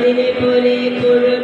চাঁদের পরে করুন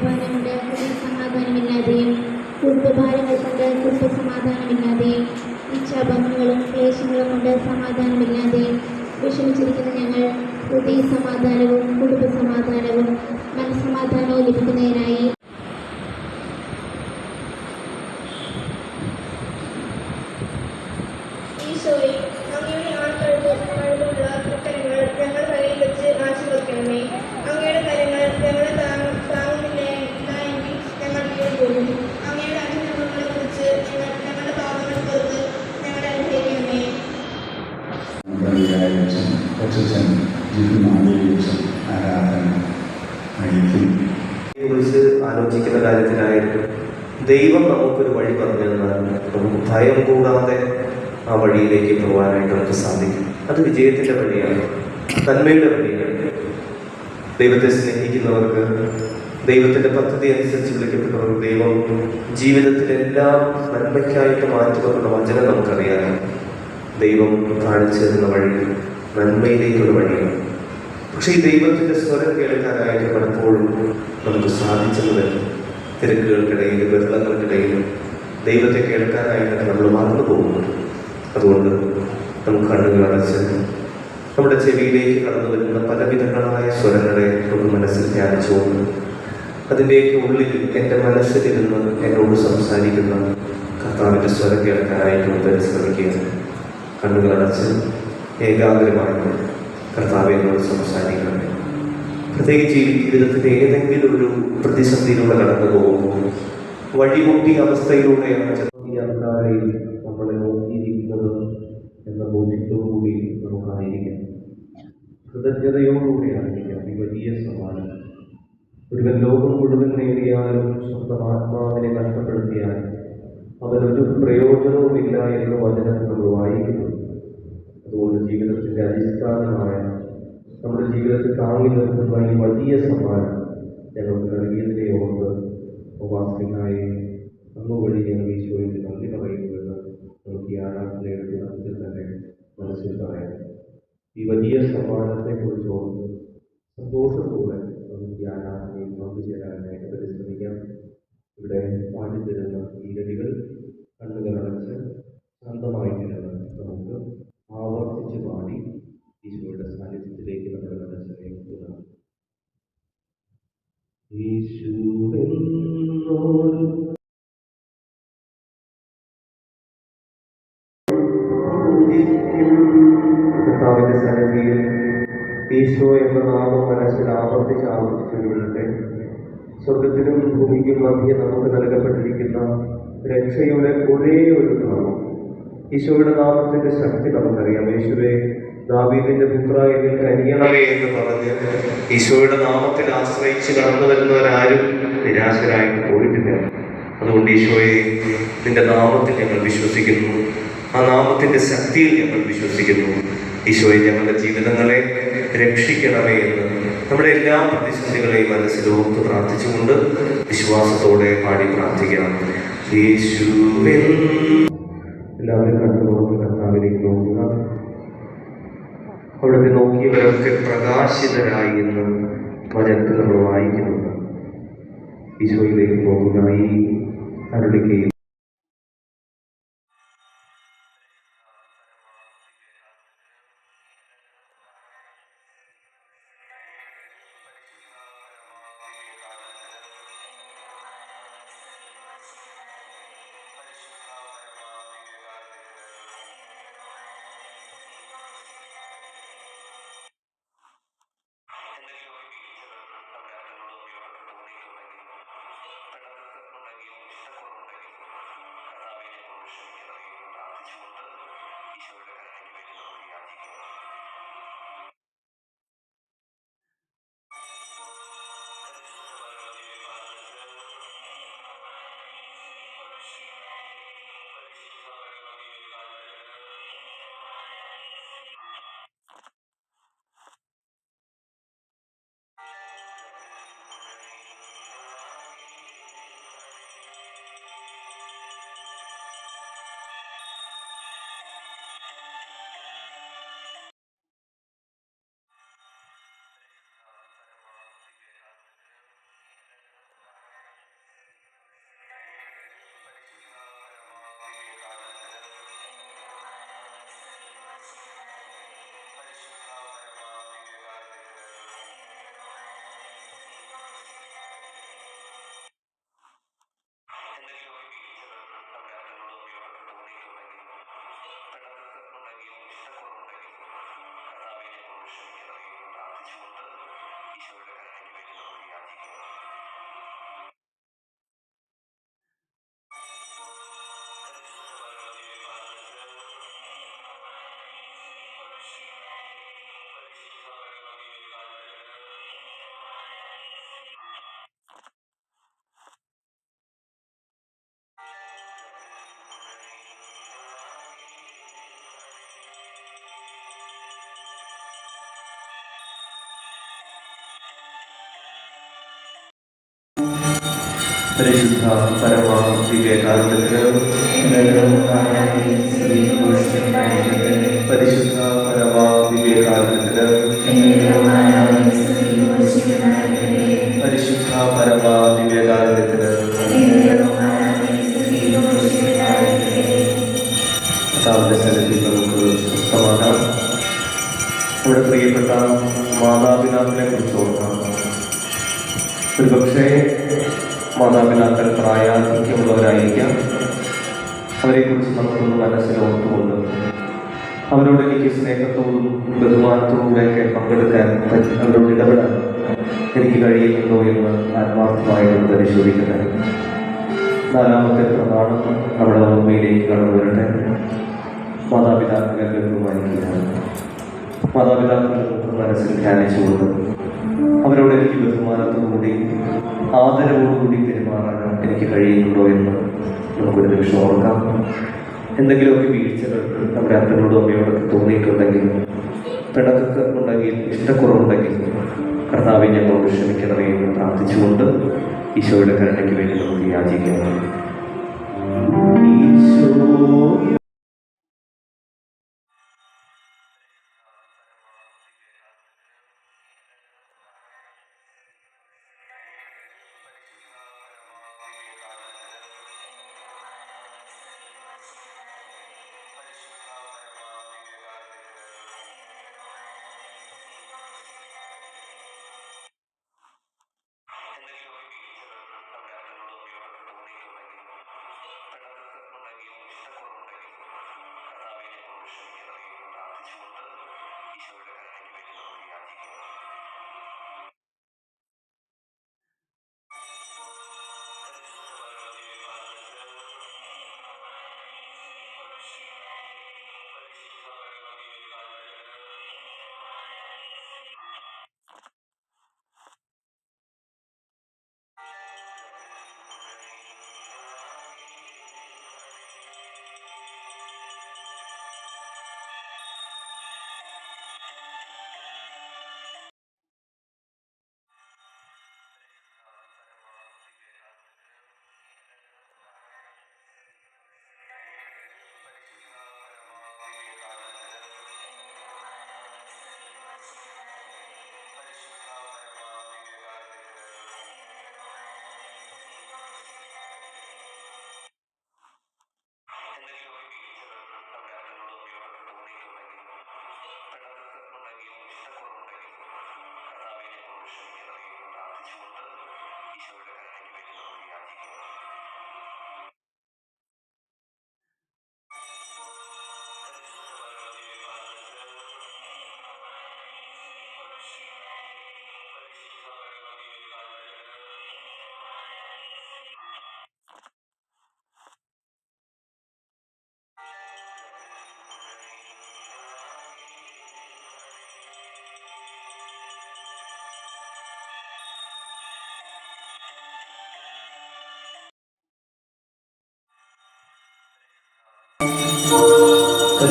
ഭാഗഭാരങ്ങളുടെ സമാധാനമില്ലാതെയും കുടുംബഭാരങ്ങൾ കൊണ്ട് കുടുംബസമാധാനമില്ലാതെയും ഇച്ഛാഭംഗങ്ങളും ക്ലേശങ്ങളും കൊണ്ട് സമാധാനമില്ലാതെയും വിഷമിച്ചിരിക്കുന്ന ഞങ്ങൾ ഹൃദയ സമാധാനവും കുടുംബസമാധാനവും മനസ്സമാധാനവും ലഭിക്കുന്നതിനായി ദൈവം നമുക്കൊരു വഴി പറഞ്ഞു തന്നാൽ നമുക്ക് ഭയം കൂടാതെ ആ വഴിയിലേക്ക് പോകാനായിട്ട് നമുക്ക് സാധിക്കും. അത് വിജയത്തിന്റെ വഴിയാണ് നന്മയുടെ വഴിയാണ്. ദൈവത്തെ സ്നേഹിക്കുന്നവർക്ക് ദൈവത്തിന്റെ പദ്ധതി അനുസരിച്ച് വിളിക്കപ്പെട്ടവർക്ക് ദൈവം ജീവിതത്തിലെല്ലാം നന്മയ്ക്കായിട്ട് മാറ്റുമെന്നുള്ള വചനം നമുക്കറിയാം ദൈവം കാണിച്ചു തരുന്ന വഴി നന്മയിലേക്കുള്ള വഴിയാണ്. പക്ഷേ ഈ ദൈവത്തിന്റെ സ്വരം കേൾക്കാനായിട്ട് പലപ്പോഴും നമുക്ക് സാധിച്ചത് വരും തിരക്കുകൾക്കിടയിൽ ബഹളങ്ങൾക്കിടയിലും ദൈവത്തെ കേൾക്കാനായിട്ട് നമ്മൾ മറന്നു പോകുന്നു. അതുകൊണ്ട് നമുക്ക് കണ്ണുകൾ അടച്ച് നമ്മുടെ ചെവിയിലേക്ക് കടന്നു വരുന്ന പലവിധങ്ങളായ സ്വരങ്ങളെ നമുക്ക് മനസ്സിൽ ധ്യാനിച്ചുകൊണ്ട് അതിന്റെയൊക്കെ ഉള്ളിൽ എന്റെ മനസ്സിലിരുന്ന് എന്നോട് സംസാരിക്കുന്ന കർത്താവിന്റെ സ്വരം കേൾക്കാനായിട്ട് നമുക്ക് ശ്രമിക്കുക കണ്ണുകൾ അടച്ച് ഏകാഗ്രമായി കർത്താവ് എന്നോട് സംസാരിക്കണമേ. പ്രത്യേകിച്ച് ഈ ജീവിതത്തിന്റെ ഏതെങ്കിലും ഒരു പ്രതിസന്ധിയിലൂടെ കടന്നു പോകുന്നു. വഴിമുട്ടി അവസ്ഥയിലൂടെയാണ് ഈ അന്താരയിൽ നമ്മളെ നോക്കിയിരിക്കുന്നത് എന്ന ബോധ്യത്തോടുകൂടി നമുക്കായിരിക്കാം. കൃതജ്ഞതയോടുകൂടിയായിരിക്കാം ഈ വലിയ സമ്മാനം. ഒരുവൻ ലോകം മുഴുവൻ നേടിയാലും സ്വന്തം ആത്മാവിനെ നഷ്ടപ്പെടുത്തിയാൽ അവനൊരു പ്രയോജനവുമില്ല എന്ന് വചനത്തിൽ നമ്മൾ വായിക്കുന്നു. അതുകൊണ്ട് ജീവിതത്തിന്റെ അടിസ്ഥാനമായ നമ്മുടെ ജീവിതത്തിൽ താങ്ങി നിർത്തുന്ന ഈ വലിയ സമ്മാനം ഞങ്ങൾക്ക് നൽകിയതിനെ ഓർത്ത് ഉപാസനായി അന്ന് വഴി ഞങ്ങൾ ഈശോയ്ക്ക് നന്ദി പറയുന്നുവെന്ന് നമുക്ക് ഈ ആരാധനയുടെ തുടക്കത്തിൽ തന്നെ മനസ്സിൽ പറയാം. ഈ വലിയ സമ്മാനത്തെ കുറിച്ച് ഓർത്ത് സന്തോഷത്തോടെ നമുക്ക് ഈ ആരാധനയിൽ പങ്കുചേരാനായിട്ട് പരിശ്രമിക്കാം. ഇവിടെ പാടിത്തരുന്ന ഈ ഗതികൾ കണ്ണുകൾ അടച്ച് നമുക്ക് ആവർത്തിച്ച് പാടി ഈശോയുടെ സാന്നിധ്യത്തിലേക്ക് നമ്മുടെ മനസ്സിനെ തുടങ്ങാം യേശുവെന്നോട് കർത്താവിന്റെ സന്നിധിയിൽ ഈശോ എന്ന നാമം മനസ്സിൽ ആവർത്തിച്ച് ആവർത്തിച്ചു സ്വർഗത്തിനും ഭൂമിക്കും മധ്യ നമുക്ക് നൽകപ്പെട്ടിരിക്കുന്ന രക്ഷയുടെ ഒരേ ഒരു നാമം. ഈശോയുടെ നാമത്തിന്റെ ശക്തി നമുക്കറിയാം. യേശുവെ ദാവീദിന്റെ പുത്ര എന്നിൽ കനിയണമേ എന്ന് പറഞ്ഞ് ഈശോയുടെ നാമത്തിൽ ആശ്രയിച്ച് കടന്നു വരുന്നവരാരും നിരാശരായിട്ട് പോയിട്ടില്ല. അതുകൊണ്ട് ഈശോയെ നിന്റെ നാമത്തിൽ ഞങ്ങൾ വിശ്വസിക്കുന്നു. ആ നാമത്തിന്റെ ശക്തിയിൽ ഞങ്ങൾ വിശ്വസിക്കുന്നു. ഈശോയെ ഞങ്ങളുടെ ജീവിതങ്ങളെ രക്ഷിക്കണമേ എന്ന് നമ്മുടെ എല്ലാ പ്രതിസന്ധികളെയും മനസ്സിലോർത്ത് പ്രാർത്ഥിച്ചുകൊണ്ട് വിശ്വാസത്തോടെ പാടി പ്രാർത്ഥിക്കാം. യേശുവിൻ എല്ലാവരും കണ്ടു തുറന്ന് കർത്താവിലേക്ക് നോക്കുക. അവിടുത്തെ നോക്കിയവരൊക്കെ പ്രകാശിതരായി എന്ന് വചനത്തിൽ നമ്മൾ വായിക്കുന്നുണ്ട് ഈശോയിലേക്ക് പോകുന്ന ഈ അരുളിക്കയിൽ പരിശുദ്ധ പരമ വിവേകാനന്ദത്തിന് പരിശുദ്ധ പരമ വിവേകാനന്ദത്തിന് പരിശുദ്ധ പരമ വിവേകാനന്ദത്തിന് കർത്താവിന്റെ സന്നിധിയിൽ നമുക്ക് സ്വസ്ഥമാകാം നമ്മുടെ പ്രിയപ്പെട്ട മാതാപിതാക്കളെ കുറിച്ച് ഓർക്കാം ഒരുപക്ഷേ മാതാപിതാക്കൾ പ്രായാധിക്യമുള്ളവരായിരിക്കാം. അവരെക്കുറിച്ച് നമുക്കൊന്ന് മനസ്സിൽ ഓർത്തുകൊണ്ട് അവരോട് എനിക്ക് സ്നേഹത്തോടും ബഹുമാനത്തോടുമൊക്കെ പങ്കെടുക്കാൻ അവരോട് ഇടപെടാൻ എനിക്ക് കഴിയുന്നുണ്ടോ എന്ന് ആത്മാർത്ഥമായിട്ട് പരിശോധിക്കട്ടെ. നാലാമത്തെ പ്രമാണം നമ്മുടെ ഓർമ്മയിലേക്ക് കടന്നു വരട്ടെ. മാതാപിതാക്കളെ ബഹുമാനിക്കുക മാതാപിതാക്കളെ മനസ്സിൽ ധ്യാനിച്ചുകൊണ്ട് അവരോട് എനിക്ക് ബഹുമാനത്തോടുകൂടി ആദരവോടുകൂടി പെരുമാറാൻ എനിക്ക് കഴിയുന്നുണ്ടോ എന്ന് നമുക്കൊരു നിമിഷം ഓർക്കാം. എന്തെങ്കിലുമൊക്കെ വീഴ്ചകൾ നമ്മുടെ അപ്പനോടും അമ്മയോടൊക്കെ തോന്നിയിട്ടുണ്ടെങ്കിൽ പിണക്കൊക്കെ ഉണ്ടെങ്കിൽ ഇഷ്ടക്കുറവുണ്ടെങ്കിൽ കർത്താവെ ഞങ്ങളോട് ക്ഷമിക്കണമേ എന്ന് പ്രാർത്ഥിച്ചുകൊണ്ട് ഈശോയുടെ കരുണയ്ക്ക് വേണ്ടി നമുക്ക് യാചിക്കാം. ഈശോ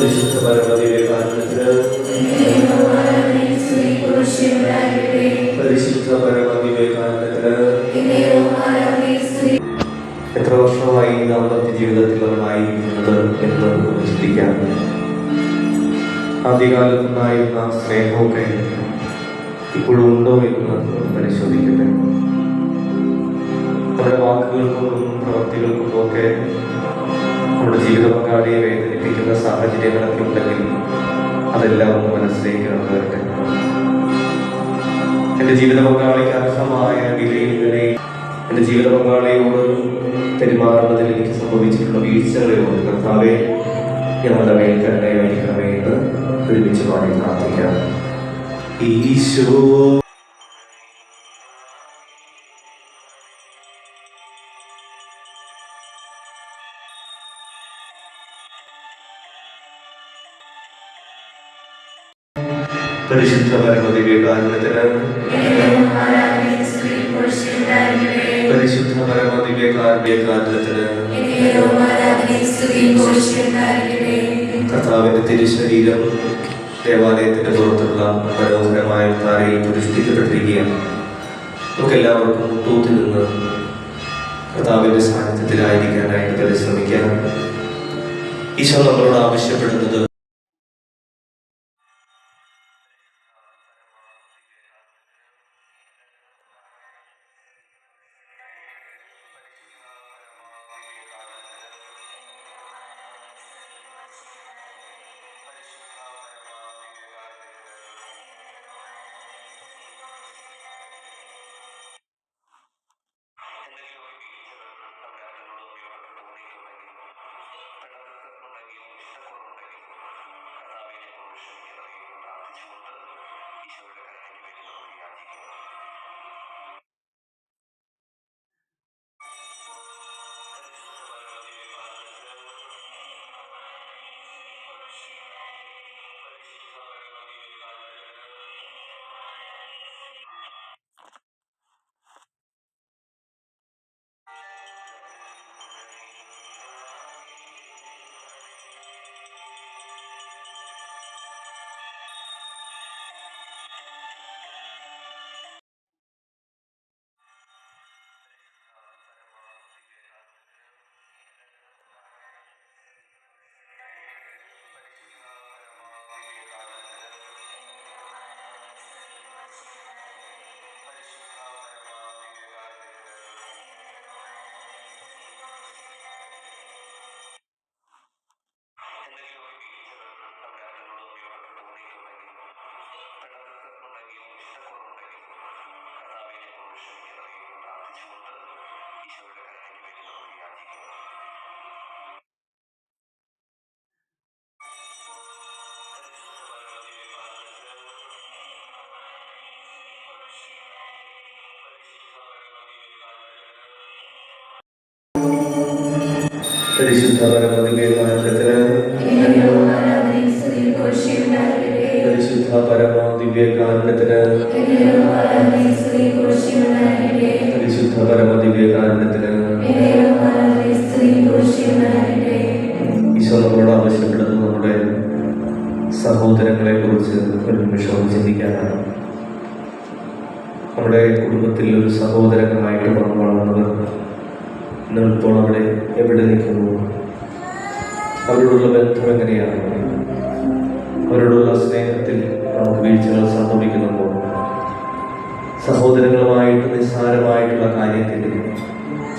പരിശുദ്ധ പരമദിവ്യകാരണത്തിന് പരിശുദ്ധ പരമദിവ്യകാരണത്തിന് എത്ര വർഷമായി ദാമ്പത്യ ജീവിതത്തിൽ നമ്മളായിരിക്കുന്നത് എന്ന് ഒന്ന് ചിന്തിക്കാം ആദ്യകാലത്തുണ്ടായിരുന്ന സ്നേഹമൊക്കെ ഇപ്പോഴും ഉണ്ടോ എന്ന് പരിശോധിക്കട്ടെ. നമ്മുടെ വാക്കുകൾക്കൊന്നും പ്രവൃത്തികൾക്കൊന്നും ഒക്കെ നമ്മുടെ ജീവിത പങ്കാളിയെ സാഹചര്യങ്ങളൊക്കെ ഉണ്ടെങ്കിൽ അതെല്ലാം ഒന്ന് മനസ്സിലേക്ക് വരട്ടെ എന്റെ ജീവിത പങ്കാളിക്ക് അർഹമായ വിലയിലെ എന്റെ ജീവിത പങ്കാളിയോട് പെരുമാറുന്നതിൽ എനിക്ക് സംഭവിച്ചിട്ടുള്ള വീഴ്ചകളെയോട് കർത്താവെ ഞങ്ങളുടെ മേൽ എന്ന് ഒരുമിച്ച് പാടി പ്രാർത്ഥിക്കാം. ഈശോ. പരിശുദ്ധ പരമദിവ്യകാരണത്തിന് പരിശുദ്ധ പരമദിവ്യകാരണത്തിന് കർത്താവിന്റെ തിരുശരീരം ദേവാലയത്തിന്റെ പുറത്തുള്ള മനോഹരമായ താരയിൽ പ്രതിഷ്ഠിക്കപ്പെട്ടിരിക്കുകയാണ്. നമുക്ക് എല്ലാവർക്കും തൂത്തിൽ നിന്ന് കർത്താവിന്റെ സാന്നിധ്യത്തിലായിരിക്കാനായിട്ട് പരിശ്രമിക്കാം. ഈശോ നമ്മളോട് ആവശ്യപ്പെടുന്നത് പരിശുദ്ധ പരമദിവ്യകാരണത്തിന് പരിശുദ്ധ പരമദിവ്യകാരണത്തിന് പരിശുദ്ധ പരമദിവ്യകാരണത്തിന് ഈശോ നമ്മളോട് ആവശ്യപ്പെടുന്നത് നമ്മുടെ സഹോദരങ്ങളെ കുറിച്ച് ഒരു നിമിഷം ചിന്തിക്കാനാണ് നമ്മുടെ കുടുംബത്തിൽ ഒരു സഹോദരങ്ങളായിട്ട് വന്നു വളർന്നവർ ഇന്നിപ്പോൾ അവിടെ എവിടെ നിൽക്കുന്നു? അവരോടുള്ള ബന്ധം എങ്ങനെയാണ്? അവരോടുള്ള സ്നേഹത്തിൽ നമുക്ക് വീഴ്ചകൾ സംഭവിക്കുന്നുണ്ടോ? സഹോദരങ്ങളുമായിട്ട് നിസ്സാരമായിട്ടുള്ള കാര്യത്തിൽ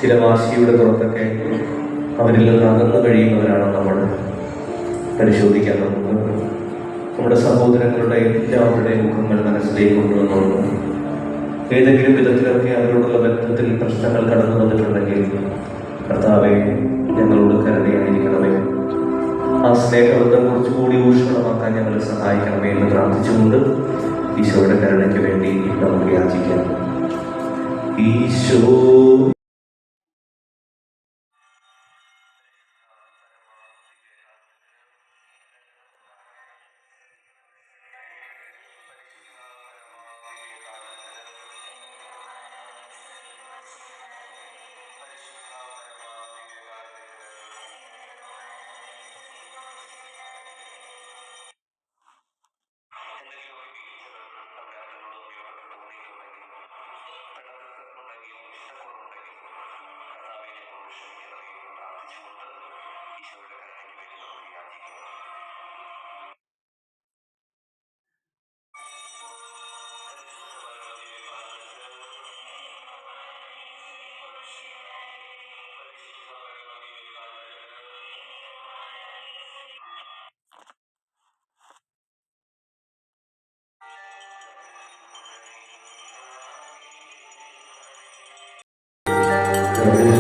ചില വാശിയുടെ പുറത്തൊക്കെ അവരിൽ നിന്ന് അകന്നു കഴിയുന്നവരാണ് നമ്മൾ. പരിശോധിക്കാൻ നമുക്ക് നമ്മുടെ സഹോദരങ്ങളുടെ എല്ലാവരുടെയും മുഖങ്ങൾ മനസ്സിലേക്ക് കൊണ്ടുവന്നുകൊണ്ട് ഏതെങ്കിലും വിധത്തിലൊക്കെ അവരോടുള്ള ബന്ധത്തിൽ പ്രശ്നങ്ങൾ കടന്നു വന്നിട്ടുണ്ടെങ്കിൽ കർത്താവെ ഞങ്ങളോട് കരുണയായിരിക്കണമേ. ആ സ്നേഹബന്ധം കുറച്ചുകൂടി ഊഷ്മളമാക്കാൻ ഞങ്ങളെ സഹായിക്കണമേ എന്ന് പ്രാർത്ഥിച്ചുകൊണ്ട് ഈശോയുടെ കരുണയ്ക്ക് വേണ്ടി നമുക്ക് യാചിക്കാം. ഈശോ. Amen.